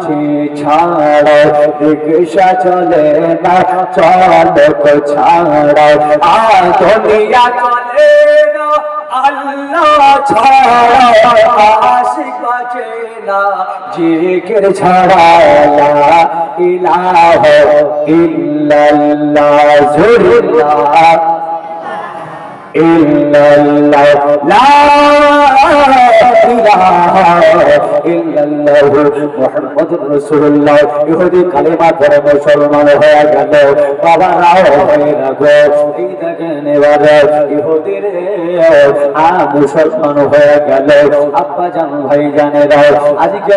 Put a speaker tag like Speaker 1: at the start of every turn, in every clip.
Speaker 1: মাঝে ছাড়ো, রিক্সা চলে না চলক ছাড়ো। আ দুনিয়া চলে না, আল্লাহ ছাড়া, আশিক না। জিকির ছাড়া ইলাহা ইল্লাল্লাহ মুসলমান হয়ে গেল। আজকে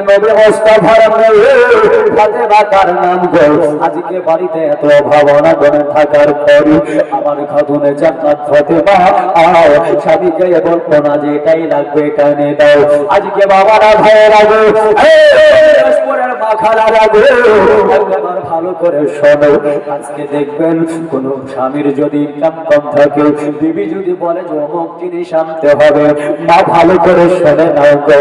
Speaker 1: নাম বাড়িতে এত ভাবনা করে থাকার পরই আমার খাতুনে জান্নাত ফাতেমা বলতো না যে এটাই লাগবে দাও আজকে বাবারা ভয়ে ভালো করে শোনো আজকে দেখবেন কোন স্বামীর যদি শোনে নাও গো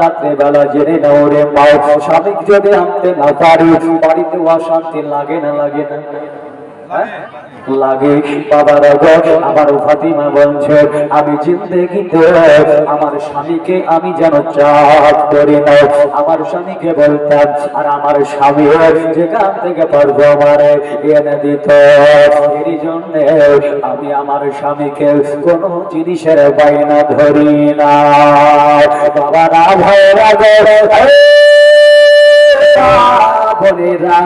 Speaker 1: রাত্রে বেলা জেনে নাও রে মা স্বামী যদি আনতে না পারি বাড়িতে অশান্তি লাগে না লাগে না হ্যাঁ? লাগে বাবার আমার ফাতিমা বলছে, আমি জিন্দেগিতে আমার স্বামীকে আমি যেন চাপ করি না আমার স্বামীকে বলতাম, আর আমার স্বামী যেখান থেকে পারব আমার এনে দিত। এর জন্য আমি আমার স্বামীকে কোনো জিনিসের বাইনা ধরি না। বাবারা ভয় লাগে বোনেরা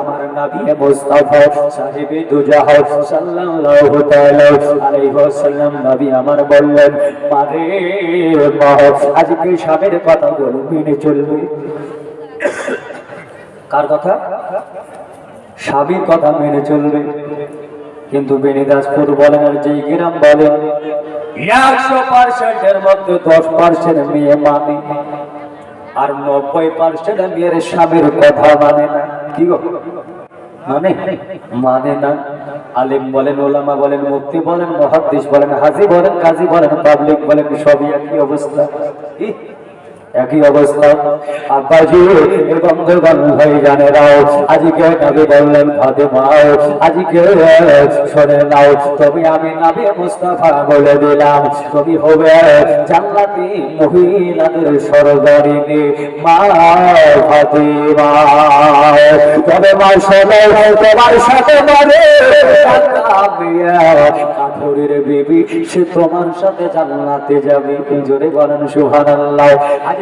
Speaker 1: আমার নবী মুস্তাফা সাহেবে দুজাহ সাল্লাল্লাহু তাআলা আলাইহি ওয়াসাল্লাম নবী আমার বললেন মা আজকে কথা মেনে চলবে। কার কথা? কথা মেনে চলবে। কিন্তু বেনিদাসপুর বলেন আর যেই গ্রাম বলেন একশো পার্সেন্টের মধ্যে দশ পার্সেন্ট মেয়ে মানে আর নব্বই পার্সেন্ট মেয়ের স্বামীর কথা মানে না। কি মানে মানে না। আলিম বলেন, ওলামা বলেন মুক্তি বলেন, মহাদ্দিস বলেন, হাজি বলেন, কাজী বলেন, পাবলিক বলেন, সবই একই অবস্থা। একই অবস্থা। আব্বাজি এ বন্ধুগণ ভাই জানে নাও আজকে নবী বললেন, ফাতেমা, আজকে শুনে নাও। তুমি আমি নবী মুস্তাফা বলে দিলাম। তুমি হবে জান্নাতি মহিলাদের সরদারিনী। মা ফাতেমা, তবে মা শোনো তোমার সাথে মানে কাঠুরের বিবি, সে তোমার সাথে জান্নাতে যাবে। জোরে বলেন, সুবহানাল্লাহ। আজ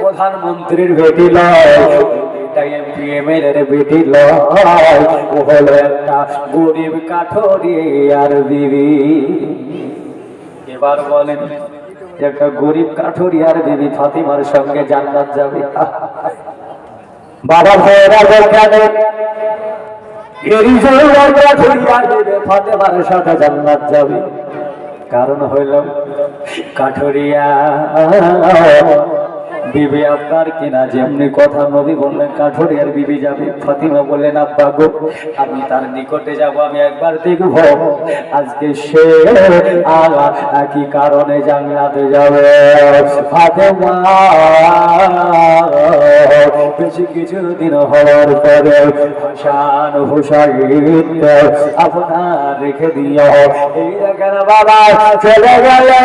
Speaker 1: প্রধানমন্ত্রীর বেটি নয় বেটি লয়। ও কাঠরিয়ার দিদি। এবার বলেন একটা গরিব কাঠুরিয়ার বিবি ফাতিমার সঙ্গে জান্নাত যাবে। বাবা ভাইয়েরা, যেখানে ফাতিমার সাথে জান্নাত যাবে। কারণ হইল কাঠুরিয়া বিবি আপনার কিনা? যেমনি কথা নবী বললেন কাঠুরিয়ার বিবি যাবে। ফাতিমা বললেন, আব্বা গো, আমি তার নিকটে যাব, আমি একবার দেখব। আজকে সে আর একই কারণে জান্নাতে যাবে? ফাতেমা, বেশি কিছুদিন হওয়ার পরে হাসান হুসাইন আপনার রেখে দিও। এই বাবা, চলে গেলে।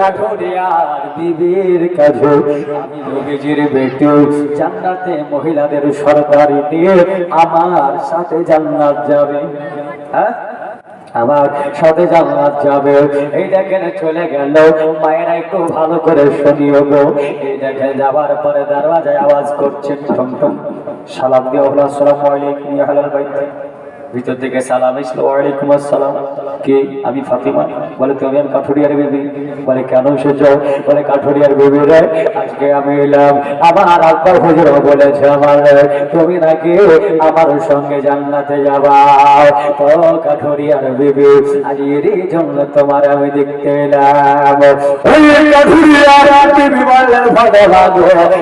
Speaker 1: কাঠুরিয়ার বিবির কাছে। আমি বেটি, জান্নাতে মহিলাদের সরকারি নিয়ে আমার সাথে জান্নাত যাবে। হ্যাঁ? আমার সাথে জান্নাত যাবে। এই দেখেন চলে গেল। মায়েরা একটু ভালো করে শুনিও গো। এই দেখেন যাবার পরে দরওয়াজায় আওয়াজ করছেন ঠম ঠম সালাম দিয়ে আসসালামু আলাইকুম ইয়া আহলাল বাইত। ভিতর থেকে সালাম এসলো, ওয়ালাইকুম আসসালাম। কে? আমি ফাতিমা। বলে, তুমি আমি কাঠুরিয়ার বেবি। বলে, কেন এসেছ? বলে, কাঠুরিয়ার বেবি রে, আজকে আমি এলাম। আমার আব্বা হুজুর বলেছে আমার তুমি নাকি আমার সঙ্গে জান্নাতে যাবা? ও কাঠুরিয়ার বেবি আজ এরই জন্য তোমার আমি দেখতে এলাম।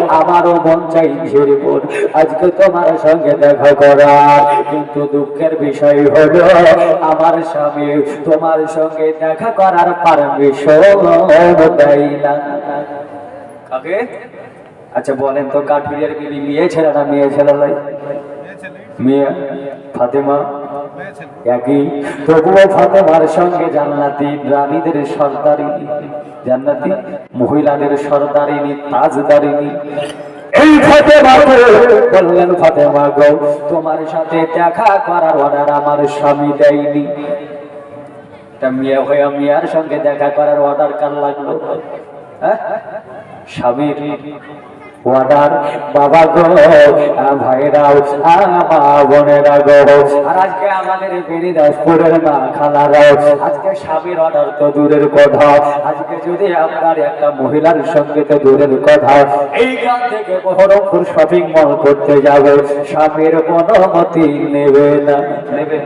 Speaker 1: আমারও মন চাই আজকে তোমার সঙ্গে দেখা করার। কিন্তু দুঃখের বিষয় আমার স্বামী তোমার সঙ্গে দেখা করার না। আচ্ছা বলেন তো বিবি মেয়ে ছেলে না মেয়ে, ছেলে মেয়ে, ফাতেমা? একই। তবুও ফাতেমার সঙ্গে জান্নাতি রানীদের সর্দারিনী, জান্নাতি মহিলাদের সর্দারিনী, তাজদারিনী। এই ফাতেমাকে বললেন, ফাতেমা গো, তোমার সাথে দেখা করার অর্ডার আমার স্বামী দেয়নি। মেয়ে হয়ে মিয়ার সঙ্গে দেখা করার অর্ডার কার লাগল? হ্যাঁ? স্বামীর। ওয়াদার বাবা গো ভাইরাও মা বোনেরা গো। আর আজকে আমাদের বেরিদাসপুরের মা খালারাও, আজকে স্বামীর অর্ডার তো দূরের কথা। আজকে যদি আপনার একটা মহিলার সঙ্গে তো দূরের কথা, এই গ্রাম থেকে বহরমপুর শপিং মল করতে যাবে। স্বামীর অনুমতি নেবে না। নেবে?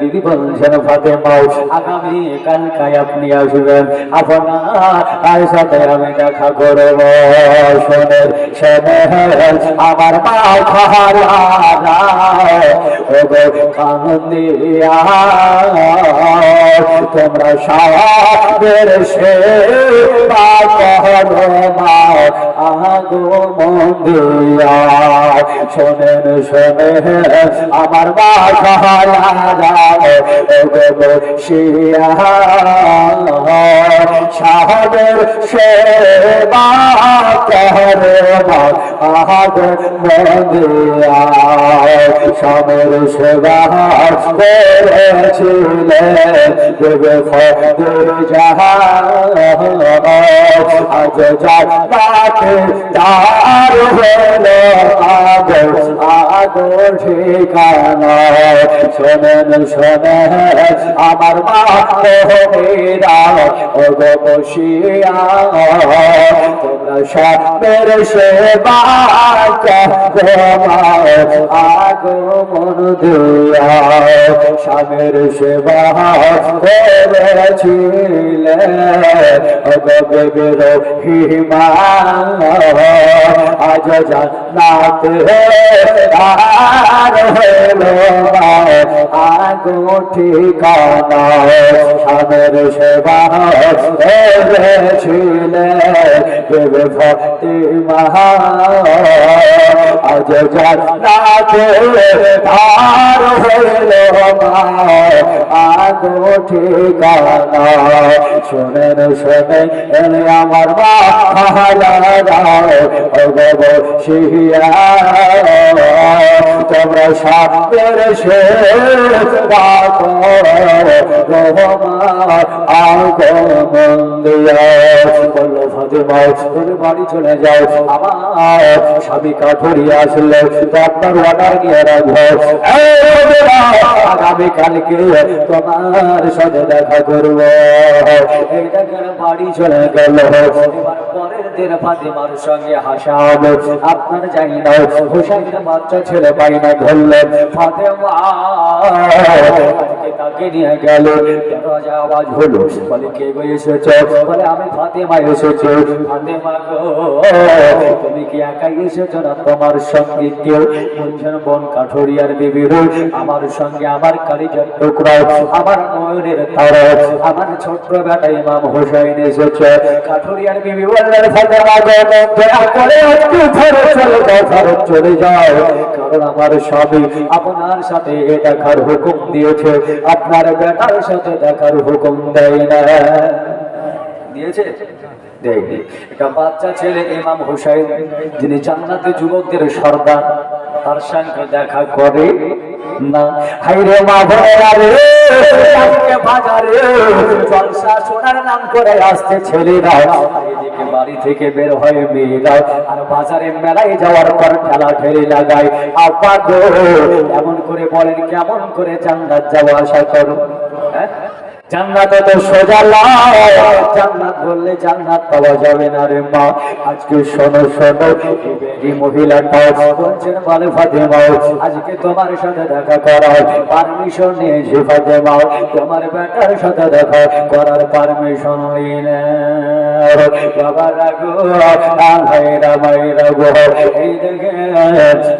Speaker 1: দিদি বলছেন কালকায় আপনি আসবেন। আপনার সাথে আমি দেখা করব। শোনেন আমার তোমরা সাদের সে মা আগো মন্দিয়া শোনেন শোনেন, আমার গো শিয়া। সাদের সে বা করো মা আগো সেবা করেছিলেন, দেবে ফদের জাহাজ আজ হলো। আগো আগো ঠিকানা শোনেন শোনেন, আমার মা মেরা ও গো বসিয়া তোমরা স্বপ্নের সেবা আগো মন দিয়া স্বামীর সেবা করেছিলেন অগবের হিমা। আজ জানাতে আর হলো। আগো ঠিকানা স্বামীর সেবা দেবে ভক্তি মহা আজ জানাতে তার হইল আগো ঠিকানা শোনেন শোনে এলে আমার মা তোমরা সাপের সে বাড়ি চলে যাও। আমার স্বামী কাঠুরি ছেলে পাই না ধরলেন তাকে নিয়ে আওয়াজ হলো। বলে, কে বলে, আমি ফাতেমা না তোমার সঙ্গে কেউ বলছেন বন কাঠুরিয়ার বিবি আমার সঙ্গে আমার কালিজার টুকরা, আমার নয়নের তারা, আমার ছোট্ট বেটা ইমাম হোসেন এসেছে। কাঠুরিয়ার বিবি বললেন চলে কারণ আমার স্বামী আপনার সাথে দেখার হুকুম দিয়েছে। আপনার বেটার সাথে দেখার হুকুম দেয় না। দিয়েছে? দেয়নি। একটা বাচ্চা ছেলে ইমাম হুসাইন, যিনি জান্নাতে যুবকদের সর্দার, তার সঙ্গে দেখা করে না। হাইরে মা ভরা বাড়ি থেকে বের হয়ে মেয়েরা, আর বাজারে মেলায় যাওয়ার পর ঠেলা ঠেলে লাগায়। আপা গো, এমন করে বলেন, কেমন করে জান্নাত যাওয়া আশা করো? হ্যাঁ? জান্নাত তো সোজা নয় জান্নাত বললে জান্নাত পাওয়া যাবে না রে মা। আজকে শোনো শোনো এই মহিলাটা বলছেন বলে ফাতেমা। আজকে তোমার সাথে দেখা করার পারমিশন নিয়েছে ফাতেমা। তোমার বেটার সাথে দেখা করার পারমিশন নিয়ে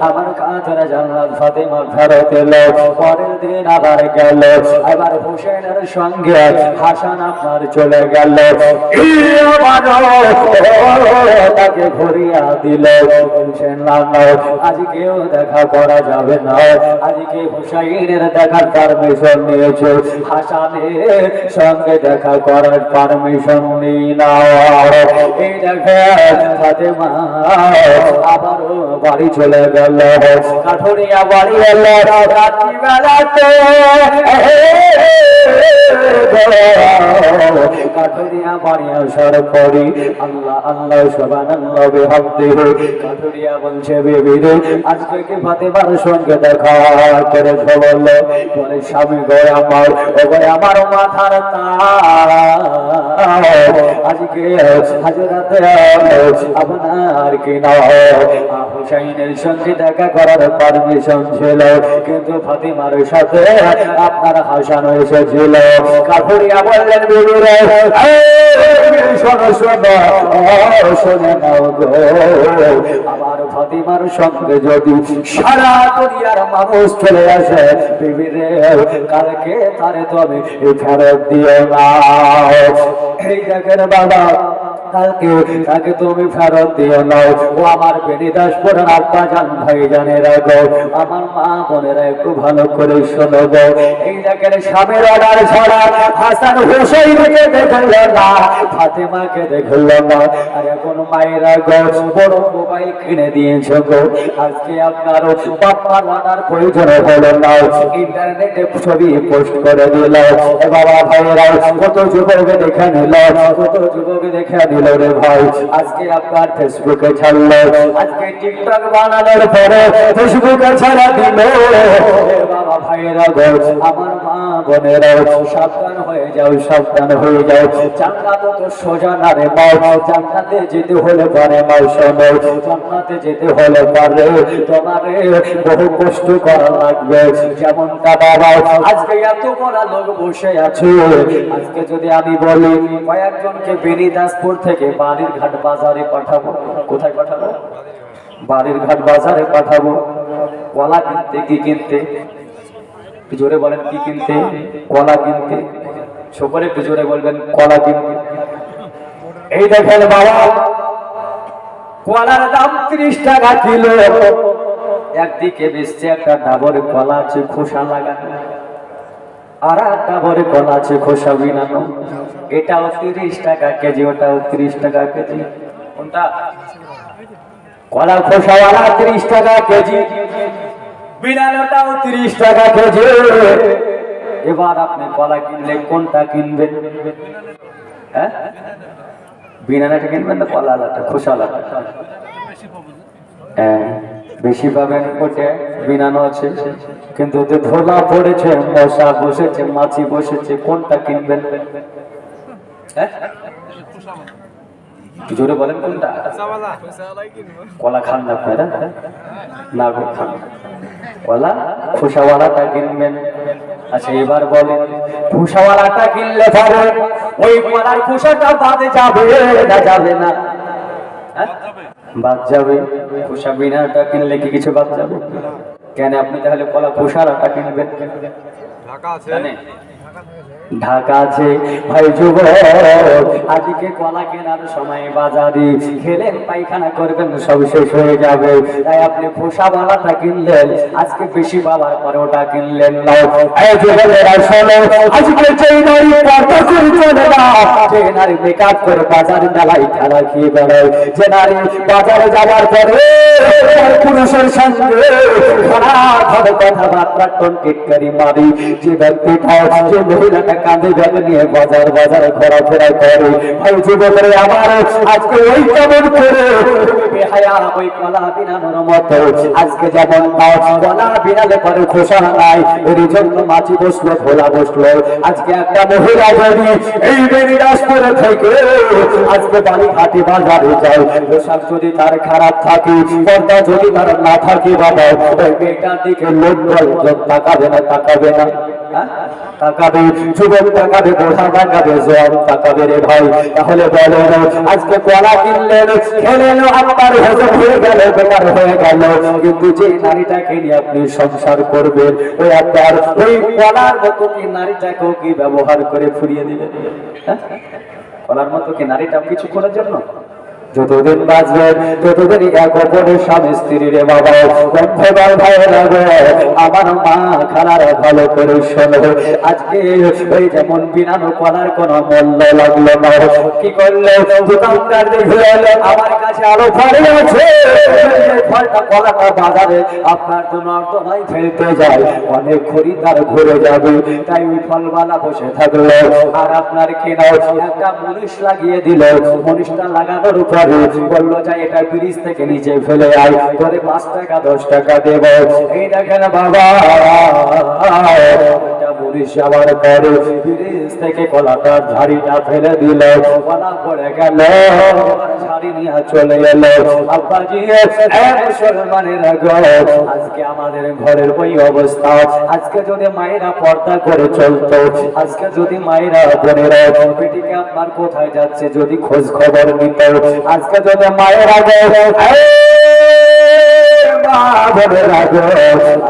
Speaker 1: আমার কাঁধরা জান্নাত ফাতেমা ফেরত এলো। পরের দিন আবার গেল। আবার হুসেনের সঙ্গে হাসান আপনার চলে গেল। তাকে ঘুরিয়া দিল। না, আজকেও দেখা করা যাবে না। আজকে হুসাইনের দেখার পারমিশন নিয়েছে? হাসানের সঙ্গে দেখা করার পারমিশন নেই না। এই আবারও বাড়ি চলে গেল। কাঠুরিয়া বাড়ি এলো রাত্রিবেলাতে। কাঠুরিয়া বাড়ি আসার পরে আল্লাহ আল্লাহ সবান আল্লাহ বেহামদে কাঠুরিয়া বলছে, বেবি আজকে কি ফাতেমার সঙ্গে দেখা করে বলল বলে, স্বামী গো আমার, ও গো আমার মাথার তার। আজকে হাজরাতে আপনার কি না হুসাইনের সঙ্গে দেখা করার পারমিশন ছিল, কিন্তু ফাতিমার সাথে আপনার হাসান এসেছিল। কাঠুরিয়া বললেন বিবুরে শোনো শোনো শোনে আমার ফাতিমার সঙ্গে যদি সারা দুনিয়ার মানুষ চলে আসে বিবিরে কালকে তারে তবে ফেরত দিও না। এই দেখেন বাবা কালকে তাকে তুমি ফেরত দিও নাও ও আমার বেনি দাসপুরের আব্বা জান, ভাই জানে আমার মা বোনেরা একটু ভালো করে শোনো গো। এই দেখেন স্বামীর অর্ডার ছাড়া হাসান হুসাইনকে দেখল না, ফাতেমাকে দেখল না। আর এখন মায়েরা গো, বড় মোবাইল কিনে দিয়েছে গো। আজকে আপনার বাপ্পার অর্ডার প্রয়োজন হলো না। ইন্টারনেটে ছবি পোস্ট করে দিল। বাবা ভাইয়েরা, কত যুবক দেখে নিল, কত যুবক দেখে নিল রে ভাই আজকে আপনার ফেসবুকে ছাড়লো। আজকে টিকটক বানানোর পরে ফেসবুকে ছাড়া দিল। বাবা ভাইয়েরা গো আমার মা বোনেরা সাবধান হয়ে যাও সাবধান হয়ে যাও। জান্নাত তো সোজা না রে মাও জান্নাতে যেতে হলে পারে মাও শোনো জান্নাতে যেতে হলে পারে তোমারে বহু কষ্ট করা লাগবে। যেমনটা বাবা আজকে এত বড় লোক বসে আছে। আজকে যদি আমি বলি কয়েকজনকে বেনিদাসপুর থেকে বাড়ির ঘাট বাজারে পাঠাবো। কোথায় পাঠাবো? বাড়ির ঘাট বাজারে পাঠাবো। কলা কিনতে, কি কিনতে? জোরে বলেন, কি কিনতে? কলা কিনতে। সকলে একটু জোরে বলবেন, কলা কিনতে। এই দেখেন বাবা, কলার দাম ত্রিশ টাকা কিলো। একদিকে বেচছে একটা ডাবর কলা, আছে খোসা লাগানো। আর এক ডাবর কলা আছে খোসা বিনানো এটাও তিরিশ টাকা কেজি, ওটাও তিরিশ টাকা কেজি। কোনটা? কলা খোসাওয়ালা তিরিশ টাকা কেজি। বিনানোটাও তিরিশ টাকা কেজি। এবার আপনি কলা কিনলে কোনটা কিনবেন? হ্যাঁ? বিনানাটা কিনবেন না কলালাটা খোসালাটা হ্যাঁ বেশি পাবেন ওটে বিনানো আছে। কিন্তু ওতে ধোলা পড়েছে, মশা বসেছে, মাছি বসেছে, কোনটা কিনবেন? হ্যাঁ? জোরে বলেন কোনটা? কলা খান না আপনারা? না গো খান। কলা খোসাওয়ালাটা কিনবেন। আচ্ছা এবার বলেন, খোসাওয়ালাটা কিনলে পরে ওই কলার খোসাটা বাদ যাবে না যাবে না? হ্যাঁ? বাদ যাবে। খোসা বিনাটা কিনলে কি কিছু বাদ যাবে? কেন আপনি তাহলে কলা খোসারাটা কিনবেন জানেন? ঢাকা আছে। ভাই যুবক, আজকে কলা কেনার সময় বাজারে খেলেন, পায়খানা করবেন, সব শেষ হয়ে যাবে। তাই আপনি খোসা বালাটা কিনলেন, আজকে বেশি বাবার পরে ওটা কিনলেন আজকে যেই নারী পর্দা করে চলে না, যে নারী মেকআপ করে বাজার মেলায় ঠেলা খেয়ে বেড়ায়। যে নারী বাজারে যাওয়ার পরে পুরুষের সঙ্গে খারাপ কথাবার্তা টনকিটকারি মারি। যে ব্যক্তিটা, যে মহিলাটা কাঁধে ব্যাগ নিয়ে বাজার, বাজারে ঘোরাফেরা করে। ভাই যুবকরে, আমার আজকে ওই কেমন করে। যদি থেকে বাবা তাকাবে তাকাবে জল তাকাবে রে ভাই তাহলে বলো আজকে কলা কিনলেন খেলেন আপনার হজম হয়ে গেল বেকার হয়ে গেল কিন্তু যে নারীটাকে নিয়ে আপনি সংসার করবেন ওই আপনার ওই কলার মতো কি নারীটাকেও কি ব্যবহার করে ফুরিয়ে দিবেন? কলার মতো কি নারীটা কিছু করার জন্য যতদিন বাঁচবেন ততদিন এক অপরের স্বামী স্ত্রী রে বাবা। আমার মা খানার ভালো করে শোনো। আজকে ওই যেমন বিনানো কলার কোনো মূল্য লাগল না। কি করলে? দোকানদার আমার কাছে আরও আছে। ফলটা কলাটা বাজারে আপনার জন্য ফেলতে যায়। অনেক খরিদ্দার ঘুরে যাবে, তাই ওই ফলওয়ালা বসে থাকল। আর আপনার কেনাও একটা মুনিশ লাগিয়ে দিল। মুনিশটা লাগানোর উপরে বলল যে এটা ব্রিজ থেকে নিচে ফেলে আয় পাঁচ টাকা, দশ টাকা দেব। এই দেখেন বাবা ঘরের ওই অবস্থা। আজকে যদি মায়েরা পর্দা করে চলতো, আজকে যদি মায়েরা বোনেরা বেটিকে কোথায় যাচ্ছে যদি খোঁজ খবর নিত। আজকে যদি মায়েরা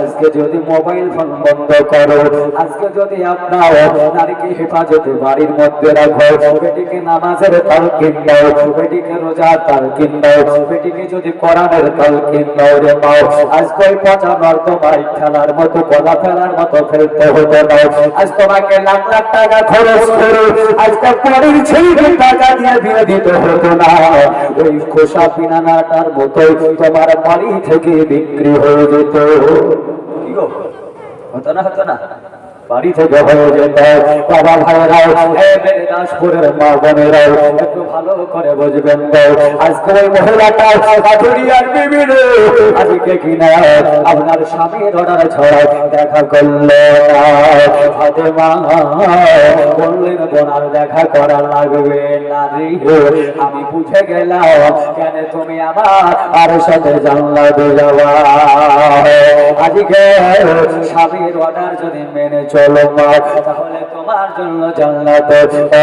Speaker 1: আজকে যদি মোবাইল ফোন বন্ধ করো, আজকে যদি আপনার নারীকে হেফাজতে বাড়ির মধ্যে রাখো, বেটিকে নামাজের তাল কিনদাও বেটিকে রোজার তাল কিনদাও বেটিকে যদি কোরআনের তাল কিনদাও রে পাও আজকে ওই পচা নর্দমায় খেলার মতো কলা ফেলার মতো ফেলতে হতো না আজ তোমাকে লাখ লাখ টাকা খরচ করে, আজকে পরের ছেলেকে টাকা দিয়ে দিয়ে দিতে হতো না। ওই খোসা পিনানাটার মতোই তোমার বাড়ি থেকে বিক্রি হয়ে যেত। কি গো? হতো না হতো না। বাড়ি থেকে হয়ে যেত বাবা ভাইরাও দাসপুরের মা বোনেরাও একটু ভালো করে বুঝবেন গো আজকে ওই মহিলাটা কাঠুরিয়ার বিবি রে আজকে কিনা আপনার স্বামীর অর্ডার ছড়া দেখা করল হাতে মা বললেন বোনার দেখা করা লাগবে না আমি বুঝে গেলাম, কেন তুমি আমার আর সাথে জানলা দিয়ে যাওয়া? আজকে স্বামীর অর্ডার যদি মেনে চলো মা তাহলে তোমার জন্য জান্নাত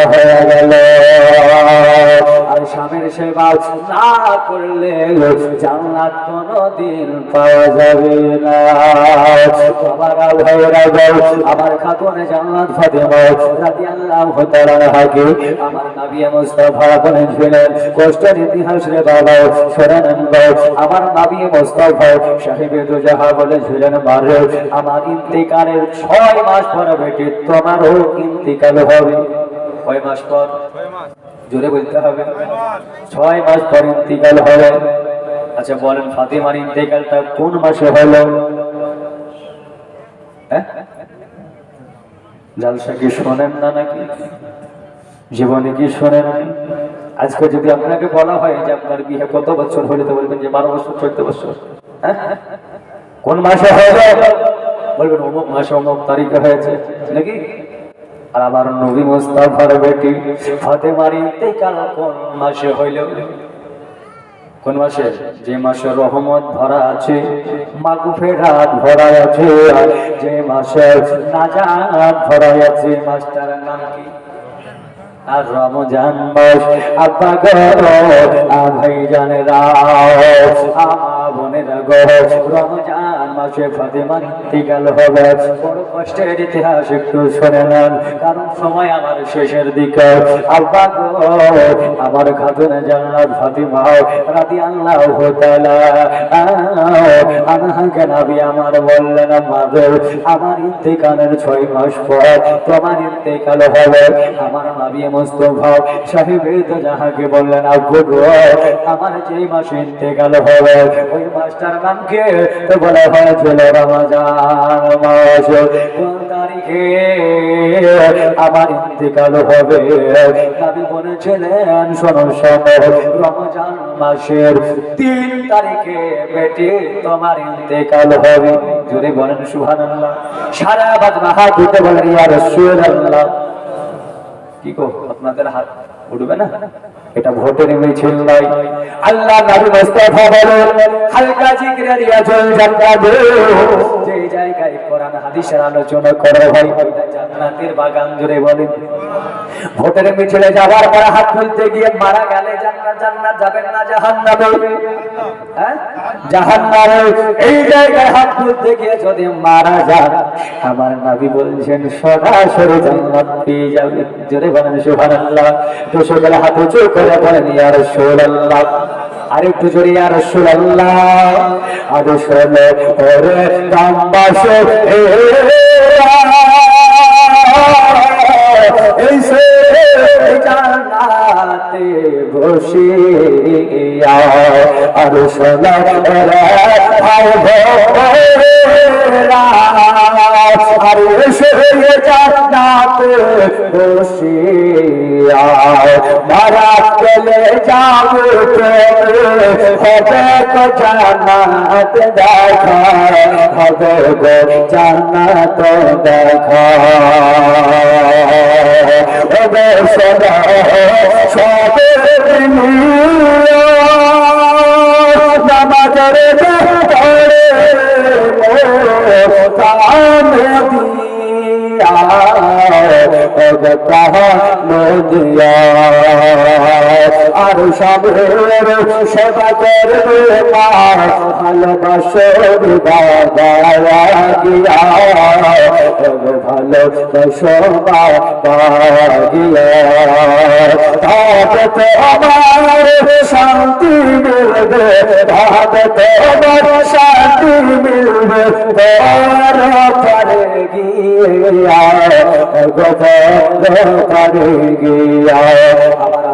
Speaker 1: হয়ে গেল। আর স্বামীর সেবা না করলে জান্নাত কোনদিন পাওয়া যাবে না। ভাইরা আমার খাতুনে জান্নাত ফাতেমা রাদিয়াল্লাহু তাআলা আমার নবী মুস্তাফা বলেছিলেন কষ্টের ইতিহাস রে বাবা, শোনেন গো আমার নবী মুস্তাফা সাহেবে বলেছিলেন মারে আমার ইন্তিকালের মাস পর বেটি, তোমারও ইন্তিকাল হবে। কয় মাস পর? জোরে বলতে হবে। ছয় মাস পর ইন্তিকাল হবে আচ্ছা বলেন ফাতেমার ইন্তেকালটা কোন মাসে হলো? হ্যাঁ? জালসা কি শোনেন না নাকি? জীবনে কি শোনেন আজকে যদি আপনাকে বলা হয় যে আপনার বিয়ে কত বছর হলে, তো বলবেন যে বারো বছর, চোদ্দ বছর। হ্যাঁ? কোন মাসে হলো? বলবেন অমুক মাসে অমুক তারিখে হয়েছে। নাকি? আর আবার নবী মুস্তাফার বেটি ফাতেমার ইন্তেকাল কোন মাসে হইল? কোন মাসে? যে মাসে রহমত ভরা আছে, মাগুফেরাত ভরা আছে যে মাসে নাজাত ভরা আছে মাসটার নাম কি? আর রমজান মাস, আব্বা গো ভাই জানে রাও সময় আমার শেষের দিকে। খাতুনে জান্নাত ফাতিমা, রাদিয়াল্লাহু তাআলা, আনহাকে নবী আমার বললেন মাদের আমার ইন্তেকালের ছয় মাস পর তোমার ইন্তেকাল হবে। আমার নবী মুস্তফা সাহেবের তো যাহাকে বললেন, আব্বু আমার যে মাসে ইন্তেকাল হবে, ওই মাসটার নাম কে তো বলা হয়েছিল, রমজান মাস কোন তারিখে আমার ইন্তেকাল হবে? নবী বলেছিলেন, শোনো শোনো, রমজান মাসের তিন তারিখে বেটি তোমার ইন্তেকাল হবে। জোরে বলেন, সুবহানাল্লাহ, সারা বাদ হাত দিতে বলেন, ইয়া রাসূলুল্লাহ। কি কো আপনাদের হাত উঠবে না? এটা ভোটের মিছিল নয়। আল্লাহ নবী মুস্তাফা বলেন হালকা জিকির রিয়াজুল জান্নাত যে জায়গায় কোরআন, হাদিসের আলোচনা করা হয় জান্নাতের বাগান জুড়ে বলেন। ভোটের মিছিলে যাওয়ার পর হাত তুলতে গিয়ে মারা গেলে জান্নাত জান্নাত যাবেন না, জাহান্নামে। হ্যাঁ? জাহান্নামে। এই জায়গায় হাত তুলতে গিয়ে যদি মারা যান, আমার নবী বলছেন, সরাসরি জান্নাত পেয়ে যাবে। জোরে বলেন, সুবহানাল্লাহ। তো সকালে হাত উঁচু করে বলেন, ইয়া রাসূলুল্লাহ। আরেকটু জোরে ইয়া রাসূলুল্লাহ। আদো শোনো, ওরে কামবাসে এই সে জানাতে বসে আর সোনা ভাই ভোরা আর মারা গেলে যাবে হবে তো জানাত দেখা হবে গো জান্নাত দেখা হবে সদা সবে নামাজের আর সবের সেবা করবে মা ভালোবাসর গিয়া ভালোবাসো গিয়া শান্তি মিলবে তবে তো আমার শান্তি মিলবে গিয়া পারে গিয়া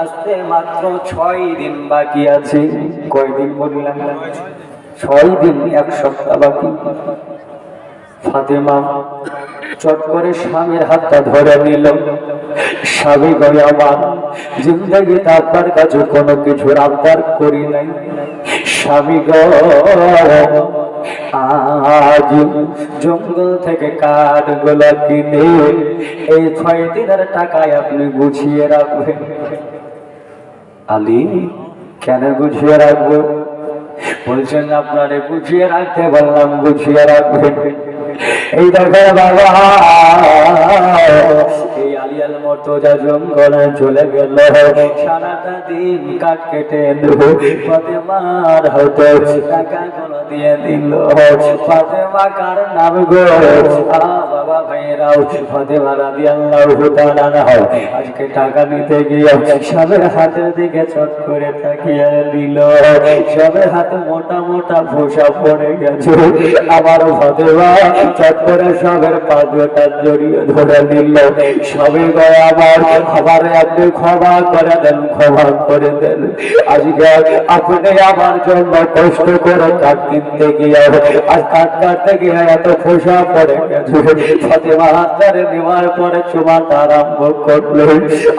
Speaker 1: আসতে মাত্র ছয় দিন বাকি আছে। কয় দিন বললাম? ছয় দিন, এক সপ্তাহ ফাতেমা চট করে স্বামীর হাতটা ধরে নিল। স্বামী গয় আমার জিন্দগিতে আপনার কাছে কোনো কিছুর আবদার করি নাই। স্বামী গ আজ জঙ্গল থেকে কাঠ গোলা কিনে এই ছয় দিনের টাকায় আপনি গুছিয়ে রাখবেন। আলী, কেন গুছিয়ে রাখব? বলছেন, আপনারে গুছিয়ে রাখতে বললাম, গুছিয়ে রাখবেন। এই দেখেন বাবা মর্তজা জঙ্গলে চলে গেল। সারাটা দিন কেটে ফাতেমার হতে টাকা গুলো দিয়ে দিল। ফাতেমা কার নাম গো? দিল মোটা মোটা গেছে। আমার ফাতেমা চট করে সবের পাঁচটা জড়িয়ে ধরে নিল। সবে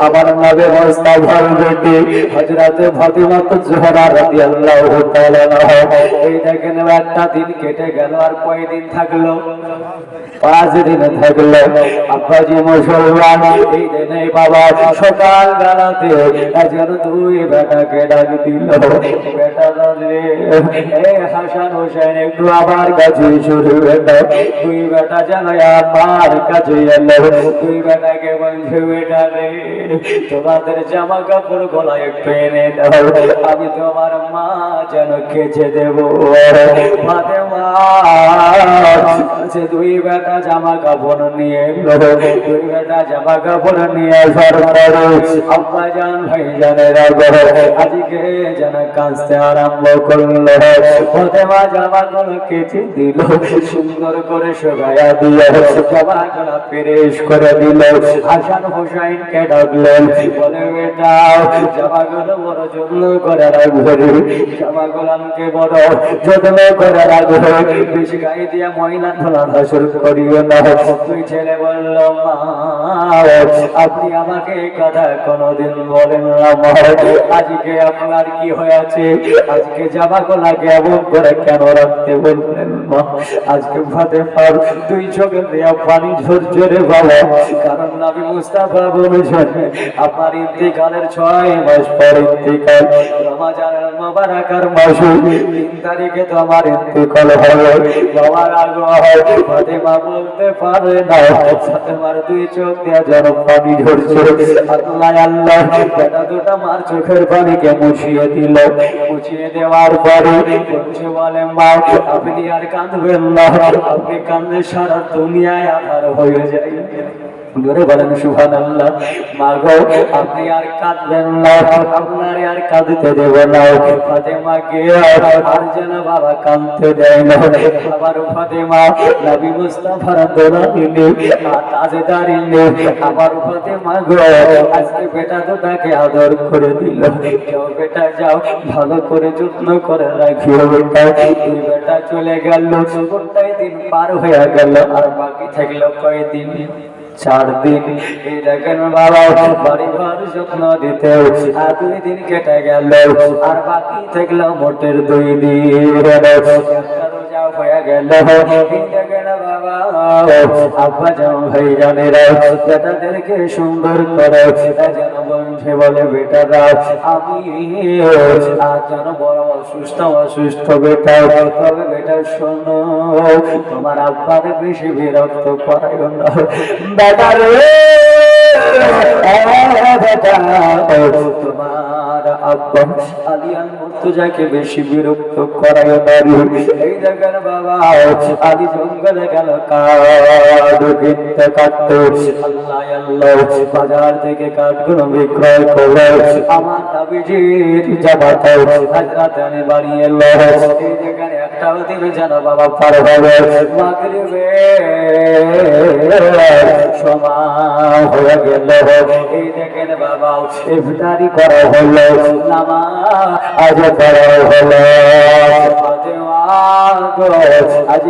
Speaker 1: আমার আমার ভালো বেটি হজরাতে ফাতেমা তো জোহরা একটা দিন কেটে গেল, আর কয়দিন থাকল? পাঁচ দিন থাকল। আব্বাজি মুসলমান দিনে বাবা সকাল বেলাতে একজন দুই বেটাকে ডাক দিল হাসান হোসেন, একটু আবার কাছে শুরু বেটা। বেটা যেন আমার কাছে এলো। দুই বেটাকে বলছে, বেটা রে, তোমাদের জামা কাপড় গলায় একটু দাও, আমি তোমার মা যেন খেচে দেবো। মাতে মা দুই বেটা জামা কাপড় নিয়ে দুই বেটা জামা কাপড় নিয়ে আসার পরে আব্বা জান ভাই জানের আজকে যেন কাঁচতে আরম্ভ করল। ফতেমা জামা দিল সুন্দর করে শোভায়া দিল জামা গুলো করে দিল। হাসান ডাকলেন, বলে জামা বড় যত্ন করে রাখবে জামা গুলানকে বড় যত্ন করে রাখবে। বেশি ধোলা শুরু করিও না। তুই ছেলে বলল, মা আপনি আমাকে কথা কোনোদিন বলেন না আজকে আপনার কি হয়েছে? আজকে জামা গোলাকে এমন করে কেন রাখতে বললেন মা? আজকে ভাতে পার দুই চোখে দেয়া পানি ঝরঝরে বাবা। কারণ নবী মুস্তাফা বলেছেন, আপনার ইন্তিকালের ছয় মাস পর ইন্তিকাল, রমাজানের মোবারকার মাস। তিন তারিখে তো আমার ইন্তিকাল হবে। বাবার আগ্রহ, ফাতেমা বলতে পারে না। ফাতেমার দুই চোখ দেয়া যেন পানি ঝরছে আল্লাহ আল্লাহ, বেটা মার চোখের পানিকে মুছিয়ে দিল। মুছিয়ে দেওয়ার পরে বলছে বলে মা আপনি আর কাঁদবেন না। আপনি কান্দে সারা দুনিয়ায় আধার হয়ে যায় জোরে বলেন সুহান আল্লাহ মা গো আপনি আর কাঁদবেন না, আপনার আর কাঁদতে দেব না। ফাতেমা কে আর যেন বাবা কাঁদতে দেয় না। ফাতেমা, নবী মুস্তাফার ফাতেমা গো, আজকে বেটা দুটাকে আদর করে দিল। বেটা, যাও, ভালো করে যত্ন করে রাখিও বেটা। বেটা চলে গেল দিন পার হয়ে গেল, আর বাকি থাকল কয়দিন? চার দিন। দেখেন বাবা পরিবার যত্ন দিতে আর দুই দিন কেটে গেল আর বাকি থাকল মোটের দুই দিন হয়ে গেল তোমার আব্বার বেশি বিরক্ত করায় এই দেখেন বাবা আলি জঙ্গলে বাজার থেকে কাঠগুলো বিক্রয় করল আমার দাবিজির জামাতা হাজরাত আনি বাড়ি এলো যেখানে একটাও দিন যেন বাবা পার হবে সময় হয়ে গেল এই দেখেন বাবা ইফতারি করা হলো নামাজ পড়া হলো। আজ